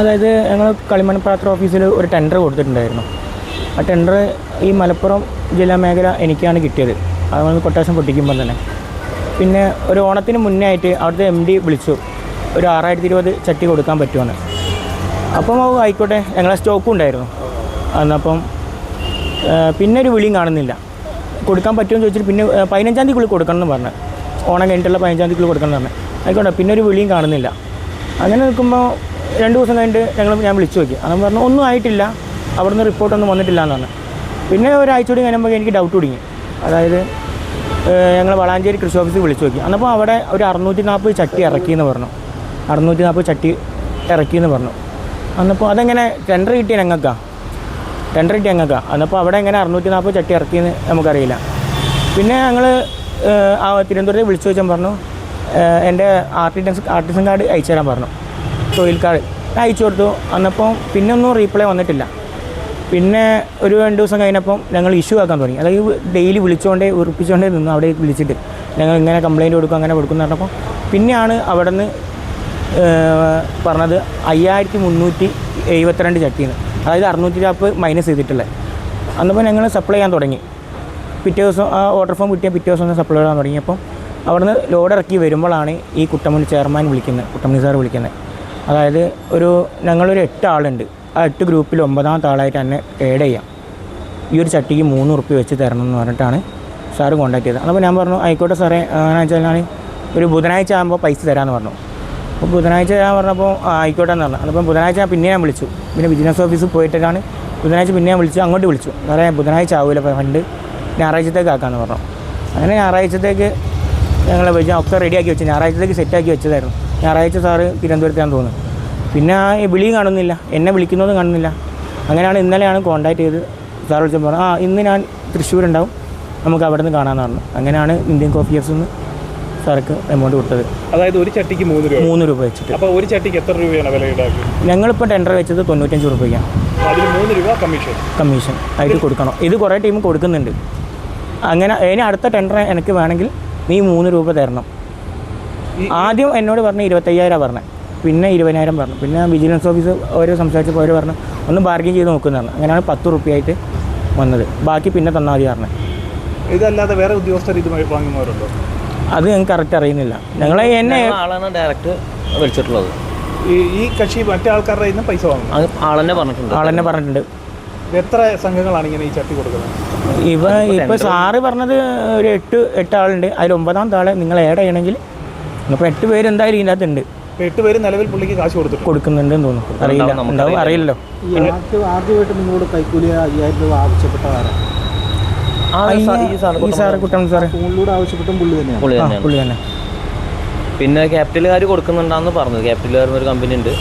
അതായത് ഞങ്ങൾ കളിമൺപാത്ര ഓഫീസിൽ ഒരു ടെൻഡർ കൊടുത്തിട്ടുണ്ടായിരുന്നു. ആ ടെൻഡർ ഈ മലപ്പുറം ജില്ലാ മേഖല എനിക്കാണ് കിട്ടിയത്. അതുകൊണ്ട് കൊട്ടേഷൻ പൊട്ടിക്കുമ്പോൾ തന്നെ. പിന്നെ ഒരു ഓണത്തിന് മുന്നേ ആയിട്ട് അവിടുത്തെ എം ഡി വിളിച്ചു. ഒരു ആറായിരത്തി ഇരുപത് ചട്ടി കൊടുക്കാൻ പറ്റുമെന്ന് അപ്പം അത് ആയിക്കോട്ടെ ഞങ്ങളെ സ്റ്റോക്കും ഉണ്ടായിരുന്നു. അന്നപ്പം പിന്നെ ഒരു വിളിയും കാണുന്നില്ല. കൊടുക്കാൻ പറ്റുമെന്ന് ചോദിച്ചിട്ട് പിന്നെ പതിനഞ്ചാം തീയതി കൊടുക്കണം എന്ന് പറഞ്ഞു. ഓണം കഴിഞ്ഞിട്ടുള്ള പതിനഞ്ചാം തീയതി കൊടുക്കണം എന്ന് പറഞ്ഞു. ആയിക്കോട്ടെ പിന്നെ ഒരു വിളിയും കാണുന്നില്ല. അങ്ങനെ നിൽക്കുമ്പോൾ രണ്ട് ദിവസം കഴിഞ്ഞിട്ട് ഞങ്ങൾ ഞാൻ വിളിച്ചു നോക്കി. അന്ന് പറഞ്ഞു ഒന്നും ആയിട്ടില്ല. അവിടുന്ന് റിപ്പോർട്ടൊന്നും വന്നിട്ടില്ല എന്ന് പറഞ്ഞു. പിന്നെ ഒരാഴ്ച കൂടി കഴിയുമ്പോൾ എനിക്ക് ഡൗട്ട് തുടങ്ങി അതായത് ഞങ്ങൾ വളാഞ്ചേരി കൃഷി ഓഫീസിൽ വിളിച്ചു നോക്കി. അന്നപ്പോൾ അവിടെ ഒരു അറുന്നൂറ്റി നാൽപ്പത് ചട്ടി ഇറക്കിയെന്ന് പറഞ്ഞു. അറുന്നൂറ്റി നാൽപ്പത് ചട്ടി ഇറക്കിയെന്ന് പറഞ്ഞു. അന്നപ്പോൾ അതെങ്ങനെ ടെൻഡർ കിട്ടിയ ഞങ്ങൾക്കാ? ടെൻഡർ കിട്ടിയ ഞങ്ങൾക്കാ? അന്നപ്പോൾ അവിടെ എങ്ങനെ അറുന്നൂറ്റി നാൽപ്പത് ചട്ടി ഇറക്കിയെന്ന് നമുക്കറിയില്ല. പിന്നെ ഞങ്ങൾ തിരുവനന്തപുരത്ത് വിളിച്ചു ചോദിച്ചാൽ പറഞ്ഞു എന്റെ ആർട്ടിസൻ ആർട്ടിസൻ കാർഡ് അയച്ചു തരാൻ പറഞ്ഞു. തൊഴിൽ കാർഡ് ഞാൻ അയച്ചു കൊടുത്തു. അന്നപ്പം പിന്നെ ഒന്നും റീപ്ലൈ വന്നിട്ടില്ല. പിന്നെ ഒരു രണ്ട് ദിവസം കഴിഞ്ഞപ്പം ഞങ്ങൾ ഇഷ്യൂ ആക്കാൻ തുടങ്ങി. അതായത് ഡെയിലി വിളിച്ചുകൊണ്ടേ ഉറപ്പിച്ചുകൊണ്ടേ നിന്നു അവിടെ വിളിച്ചിട്ട് ഞങ്ങൾ ഇങ്ങനെ കംപ്ലയിന്റ് കൊടുക്കും അങ്ങനെ കൊടുക്കും എന്ന് പറഞ്ഞപ്പോൾ പിന്നെയാണ് അവിടെ നിന്ന് പറഞ്ഞത് അയ്യായിരത്തി മുന്നൂറ്റി എഴുപത്തിരണ്ട് ചട്ടിന്ന് അതായത് അറുന്നൂറ്റി നാൽപ്പത് മൈനസ് ചെയ്തിട്ടുള്ളത്. അന്നപ്പോൾ ഞങ്ങൾ സപ്ലൈ ചെയ്യാൻ തുടങ്ങി. പിറ്റേ ദിവസം ആ ഓർഡർ ഫോം കിട്ടിയ പിറ്റേ ദിവസം സപ്ലൈ ചെയ്യാൻ തുടങ്ങിയപ്പം അവിടുന്ന് ലോഡ് ഇറക്കി വരുമ്പോഴാണ് ഈ കുട്ടമണി ചെയർമാൻ വിളിക്കുന്നത് കുട്ടമണി സാർ വിളിക്കുന്നത്. അതായത് ഒരു ഞങ്ങളൊരു എട്ട് ആളുണ്ട്. ആ എട്ട് ഗ്രൂപ്പിൽ ഒമ്പതാമത്തെ ആളായിട്ട് തന്നെ ഏഡ് ചെയ്യാം. ഈ ഒരു ചട്ടിക്ക് മൂന്ന് ഉറുപ്പ്യ വെച്ച് തരണം എന്ന് പറഞ്ഞിട്ടാണ് സാറ് കോൺടാക്ട് ചെയ്തത്. അപ്പോൾ ഞാൻ പറഞ്ഞു ആയിക്കോട്ടെ സാറേ അങ്ങനെ വെച്ചാൽ ഒരു ബുധനാഴ്ച ആകുമ്പോൾ പൈസ തരാമെന്ന് പറഞ്ഞു. അപ്പോൾ ബുധനാഴ്ച ഞാൻ പറഞ്ഞപ്പോൾ ആയിക്കോട്ടെ എന്ന് പറഞ്ഞു. അപ്പോൾ ബുധനാഴ്ച ഞാൻ പിന്നെ ഞാൻ വിളിച്ചു. പിന്നെ ബിസിനസ് ഓഫീസിൽ പോയിട്ടാണ് ബുധനാഴ്ച പിന്നെ ഞാൻ വിളിച്ചു അങ്ങോട്ട് വിളിച്ചു. സാറേ ബുധനാഴ്ച ആവില്ല ഫണ്ട് ഞായറാഴ്ചത്തേക്ക് ആക്കാമെന്ന് പറഞ്ഞു. അങ്ങനെ ഞായറാഴ്ചത്തേക്ക് ഞങ്ങൾ വെച്ച് ഒക്കെ റെഡിയാക്കി വെച്ചു ഞായറാഴ്ചത്തേക്ക് സെറ്റാക്കി വെച്ചതായിരുന്നു. ഞായറാഴ്ച സാറ് തിരുവനന്തപുരത്താന്ന് തോന്നുന്നു പിന്നെ ആ വിളി കാണുന്നില്ല. എന്നെ വിളിക്കുന്നതും കാണുന്നില്ല. അങ്ങനെയാണ് ഇന്നലെയാണ് കോണ്ടാക്ട് ചെയ്ത് സാർ വിളിച്ചപ്പോൾ പറഞ്ഞു ആ ഇന്ന് ഞാൻ തൃശ്ശൂർ ഉണ്ടാവും നമുക്ക് അവിടെ നിന്ന് പറഞ്ഞു. അങ്ങനെയാണ് ഇന്ത്യൻ കോഫി ഹൗസ് നിന്ന് സാർക്ക് എമൗണ്ട് കൊടുത്തത്. അതായത് ഒരു ചട്ടിക്ക് മൂന്ന് രൂപ. മൂന്ന് രൂപ വെച്ചിട്ട്. അപ്പോൾ ഒരു ചട്ടിക്ക് എത്ര രൂപയാണ് വില ഈടാക്കുക ഞങ്ങളിപ്പോൾ ടെൻഡർ വെച്ചത് തൊണ്ണൂറ്റഞ്ച് രൂപയ്ക്കാണ്. അതിൽ മൂന്ന് രൂപ കമ്മീഷൻ കമ്മീഷൻ ആയിട്ട് കൊടുക്കണം. ഇത് കുറേ ടീം കൊടുക്കുന്നുണ്ട്. അങ്ങനെ ഇനി അടുത്ത ടെൻഡർ എനിക്ക് വേണമെങ്കിൽ നീ മൂന്ന് രൂപ തരണം. ആദ്യം എന്നോട് പറഞ്ഞ് ഇരുപത്തയ്യായിരം പറഞ്ഞത് പിന്നെ ഇരുപതിനായിരം പറഞ്ഞു. പിന്നെ വിജിലൻസ് ഓഫീസ് ഓരോ സംസാരിച്ചപ്പോൾ അവർ പറഞ്ഞു ഒന്ന് ബാർഗിൻ ചെയ്ത് നോക്കുന്നതാണ് പറഞ്ഞു. അങ്ങനെയാണ് പത്ത് റുപ്യായിട്ട് വന്നത്. ബാക്കി പിന്നെ തന്നാൽ മതി പറഞ്ഞു. ഇതല്ലാതെ വേറെ ഉദ്യോഗസ്ഥർ ഇതുമായി വാങ്ങുന്നവരുണ്ടോ? അത് ഞങ്ങൾക്ക് കറക്റ്റ് അറിയുന്നില്ല. ഞങ്ങൾ എന്നെ ആളാണ് ഡയറക്റ്റ് വിളിച്ചിട്ടുള്ളത്. ഈ കക്ഷി മറ്റേ ആൾക്കാരുടെ ഇന്ന് നിന്ന് പൈസ വാങ്ങും അത് ആളെന്നെ പറഞ്ഞിട്ടുണ്ട്. ആളെന്നെ പറഞ്ഞിട്ടുണ്ട്. എത്ര സംഘങ്ങളാണ് ഇങ്ങനെ ഈ ചട്ടി കൊടുക്കുന്നത്? ഇവ ഇപ്പോൾ സാറ് പറഞ്ഞത് ഒരു എട്ട് എട്ട് ആളുണ്ട്. അതിൽ ഒമ്പതാം താളെ നിങ്ങൾ ഏഡ് ചെയ്യണമെങ്കിൽ ഇപ്പോൾ എട്ട് പേര് എന്തായാലും ഇതിനകത്തുണ്ട് അകത്തുണ്ട്. എട്ട് പേര് നിലവിൽ പുള്ളിക്ക് കാശ് കൊടുത്തിട്ടുണ്ട്. കൊടുക്കുന്നുണ്ടെന്ന് തോന്നുന്നു. അറിയില്ല. ഉണ്ടാവും അറിയില്ലല്ലോ. ആദ്യമായിട്ട് നിങ്ങളോട് കൈക്കൂലി അയ്യായിരം രൂപ ആവശ്യപ്പെട്ടവരാണ് ആ സാ- ഈ സാറ് കുട്ടാണ് സാറേ കുട്ടൻ സാറ് ഫോണിലൂടെ ആവശ്യപ്പെട്ടും പുള്ളി തന്നെയാണ്. പുള്ളി ആ തന്നെയാണ്. പുള്ളി തന്നെ. പിന്നെ ക്യാപിറ്റലുകാർ കൊടുക്കുന്നുണ്ടാന്ന് പറഞ്ഞത് ക്യാപിറ്റലുകാർ ഒരു കമ്പനി ഉണ്ട്.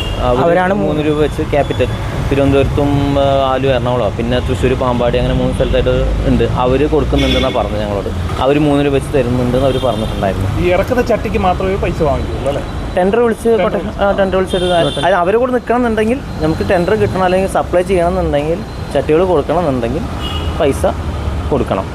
അവരാണ് മൂന്ന് രൂപ വെച്ച് ക്യാപിറ്റൽ. തിരുവനന്തപുരത്തും ആലു എറണാകുളം പിന്നെ തൃശ്ശൂർ പാമ്പാടി അങ്ങനെ മൂന്ന് സ്ഥലത്തായിട്ട് ഉണ്ട്. അവർ കൊടുക്കുന്നുണ്ടെന്നാണ് പറഞ്ഞത് ഞങ്ങളോട്. അവർ മൂന്ന് രൂപ വെച്ച് തരുന്നുണ്ടെന്ന് അവർ പറഞ്ഞിട്ടുണ്ടായിരുന്നു. ഈ ഇറക്കുന്ന ചട്ടിക്ക് മാത്രമേ പൈസ വാങ്ങിക്കുള്ളൂ അല്ലേ? ടെൻഡർ വിളിച്ച് ടെൻഡർ വിളിച്ചൊരു കാര്യം. അത് അവരെ കൂടെ നിൽക്കണം എന്നുണ്ടെങ്കിൽ നമുക്ക് ടെൻഡർ കിട്ടണം അല്ലെങ്കിൽ സപ്ലൈ ചെയ്യണമെന്നുണ്ടെങ്കിൽ ചട്ടികൾ കൊടുക്കണമെന്നുണ്ടെങ്കിൽ പൈസ കൊടുക്കണം.